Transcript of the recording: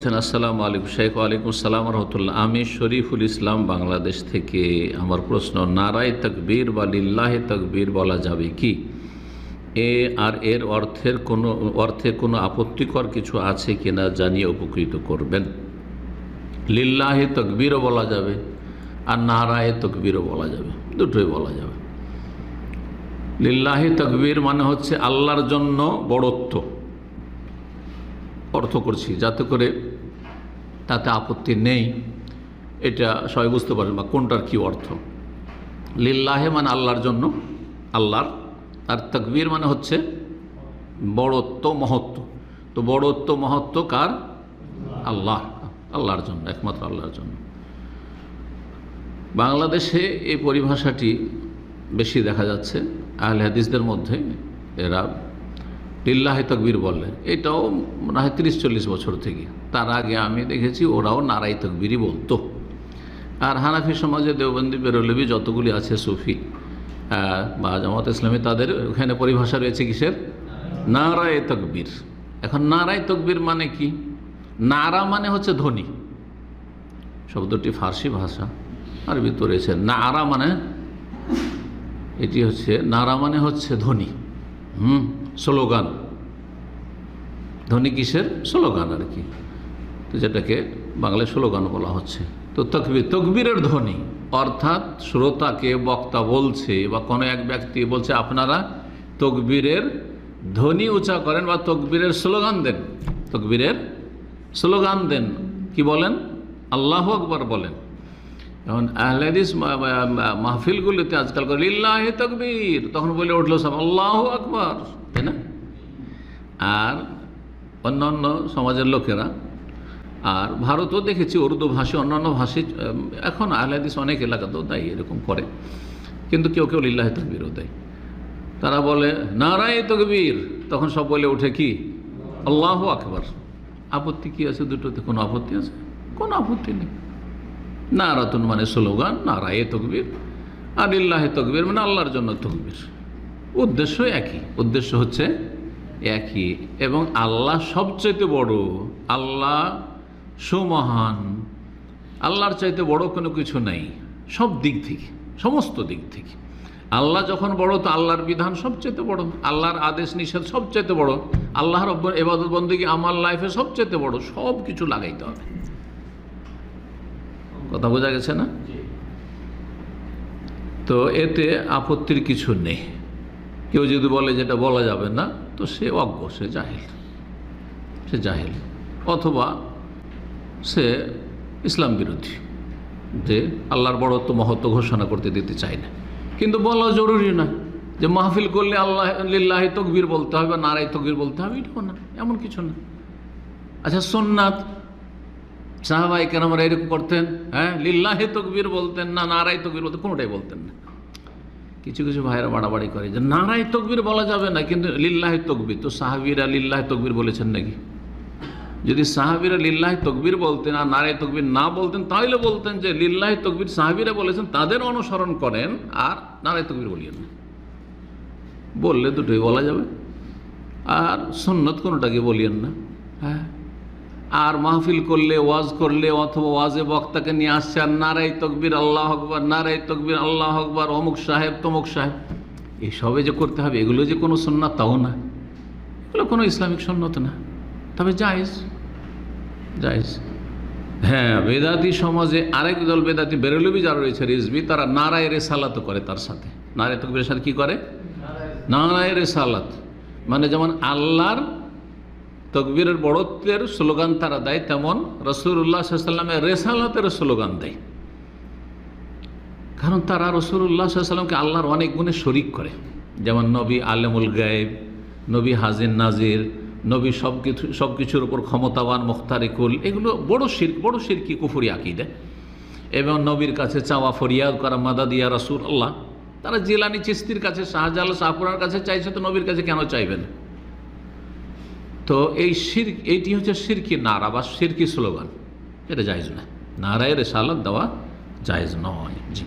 আসসালামু আলাইকুম শেখ ওয়ালাইকুম আসসালাম রহমতুল্লাহ। আমি শরীফুল ইসলাম বাংলাদেশ থেকে আমার প্রশ্ন, নারায় তকবীর বা লিল্লাহ তকবীর বলা যাবে কি? এ আর এর অর্থের কোনো অর্থে কোনো আপত্তিকর কিছু আছে কি না জানিয়ে উপকৃত করবেন। লিল্লাহে তকবীরও বলা যাবে আর নারায় তকবীরও বলা যাবে। দুটোই বলা যাবে। লিল্লাহি তকবীর মানে হচ্ছে আল্লাহর জন্য বড়ত্ব। অর্থ করছি, যাতে করে তাতে আপত্তি নেই, এটা সবাই বুঝতে পারেন বা কোনটার কি অর্থ। লিল্লাহে মানে আল্লাহর জন্য, আল্লাহর। আর তকবীর মানে হচ্ছে বড়ত্ব, মহত্ব। তো বড়ত্ব, মহত্ব কার? আল্লাহ। আল্লাহর জন্য, একমাত্র আল্লাহর জন্য। বাংলাদেশে এই পরিভাষাটি বেশি দেখা যাচ্ছে, আহলে হাদিসদের মধ্যে। এরা লিল্লাহে তকবীর বললেন। এটাও মনে হয় তিরিশ চল্লিশ বছর থেকে। তার আগে আমি দেখেছি, ওরাও নারাই তকবীরই বলতো। আর হানাফি সমাজে দেওবন্দি বেরোলবি যতগুলি আছে সুফি বা জামাত ইসলামী, তাদের ওখানে পরিভাষা রয়েছে কিসের? নারায় তকবীর। এখন নারায় তকবীর মানে কি? নারা মানে হচ্ছে ধ্বনি। শব্দটি ফার্সি ভাষা, আরবি তো রয়েছে। নারা মানে এটি হচ্ছে, নারা মানে হচ্ছে ধ্বনি। হুম স্লোগান। ধ্বনি কিসের? স্লোগান আর কি। তো যেটাকে বাংলায় স্লোগান বলা হচ্ছে। তো তকবির, তকবীরের ধ্বনি, অর্থাৎ শ্রোতাকে, বক্তা বলছে বা কোনো এক ব্যক্তি বলছে, আপনারা তকবীরের ধ্বনি উঁচা করেন বা তকবীরের স্লোগান দেন। তকবীরের স্লোগান দেন। কি বলেন? আল্লাহ আকবর বলেন। এখন আহলাদিস মাহফিলগুলিতে আজকাল করে, লিল্লাহ তকবীর। তখন বলে উঠল সব, আল্লাহ আকবর। তাই না? আর অন্য অন্য সমাজের লোকেরা, আর ভারতও দেখেছি উর্দু ভাষী, অন্যান্য ভাষী এখন আহলাদিস অনেক এলাকাতেও দেয় এরকম করে, কিন্তু কেউ কেউ লিল্লাহ তকবীরও দেয়। তারা বলে, নারায় তকবীর। তখন সব বলে ওঠে কি? আল্লাহ আকবর। আপত্তি কি আছে দুটোতে? কোনো আপত্তি আছে? কোনো আপত্তি নেই। নারাতুন মানে স্লোগান, নারায়ে তকবীর আর ইল্লাহে তকবীর মানে আল্লাহর জন্য তকবীর। উদ্দেশ্য একই। উদ্দেশ্য হচ্ছে একই এবং আল্লাহ সবচাইতে বড়, আল্লাহ সুমহান। আল্লাহর চাইতে বড় কোনো কিছু নাই, সব দিক থেকে, সমস্ত দিক থেকে। আল্লাহ যখন বড়, তো আল্লাহর বিধান সবচেয়ে বড়। আল্লাহর আদেশ নিষেধ সবচেয়ে বড়। আল্লাহর এবাদত বন্দী আমার লাইফে সবচেয়ে বড় সব কিছু লাগাইতে হবে। কথা বোঝা গেছে না? তো এতে আপত্তির কিছু নেই। কেউ যদি বলে যেটা বলা যাবে না তো সে অজ্ঞ সে জাহিল। সে জাহিল। অথবা সে ইসলাম বিরোধী যে আল্লাহর বড়ত্ব মহত্ব ঘোষণা করতে দিতে চায় না। কিন্তু বলা জরুরি না যে মাহফিল করলে আল্লাহ লিল্লাহ তকবীর বলতে হবে নারাই তকবীর বলতে হবে এটাও না এমন কিছু না। আচ্ছা সোননাথ সাহাবাই কেন আমরা এরকম করতেন হ্যাঁ? লিল্লাহে তকবীর বলতেন না, নারায় তকবীর বলতেন, কোনোটাই বলতেন না। কিছু কিছু ভাইয়েরা বাড়াবাড়ি করে যে নারায় তকবীর বলা যাবে না, কিন্তু লিল্লাহে তকবীর, তো সাহাবিরা লিল্লাহে তকবীর বলেছেন নাকি? যদি সাহাবিরা লিল্লাহ তকবীর বলতেন আর নারায় তকবীর না বলতেন তাহলে বলতেন যে লিল্লাহ তকবীর সাহাবিরা বলেছেন, তাদের অনুসরণ করেন আর নারায় তকবীর বলিয়েন না। বললে দুটোই বলা যাবে, আর সুন্নত কোনোটাকে বলিয়েন না হ্যাঁ? আর মাহফিল করলে, ওয়াজ করলে অথবা ওয়াজে বক্তাকে নিয়ে আসছে, আর নারাই তকবীর, আল্লাহ আকবর নারাই তকবীর, আল্লাহ আকবর, অমুক সাহেব, তমুক সাহেব। এসবে যে করতে হবে, এগুলো যে কোনো সুন্নাত, তাও না। এগুলো কোনো ইসলামিক সন্ন্যত না। তবে জায়েজ জায়েজ। হ্যাঁ বেদাতি সমাজে আরেক দল বেদাতি বেরলবি যারা রয়েছে, রিজবি, তারা নারায় রেসালাত করে তার সাথে। নারায় তকবীরের সাথে কী করে? নারায় রেসালাত। মানে যেমন আল্লাহর তকবীরের বড়ত্বের স্লোগান তারা দেয় তেমন রসুল্লাহ সাল্লামের রেসালাতের স্লোগান দেয়। কারণ তারা রসুল্লাহ সাল্লামকে আল্লাহর অনেক গুণে শরিক করে। যেমন নবী আলেমুল গায়েব, নবী হাজির নাজির, নবী সব কিছু সব কিছুর উপর ক্ষমতাবান মুখতারিকুল, এগুলো বড় শির বড় শিরকি কুফুরি আকিদে। এবং নবীর কাছে চাওয়া, ফরিয়াদ করা মাদাদিয়া রসুল আল্লাহ তারা জিলানি চিস্তির কাছে শাহজাল শাহপুরার কাছে চাইছে তো নবীর কাছে কেন চাইবেন তো এই সির এইটি হচ্ছে সিরকি নারা বা সিরকি স্লোগান। এটা জায়জ না নারায় রেসালত দেওয়া জায়জ নয়। জি।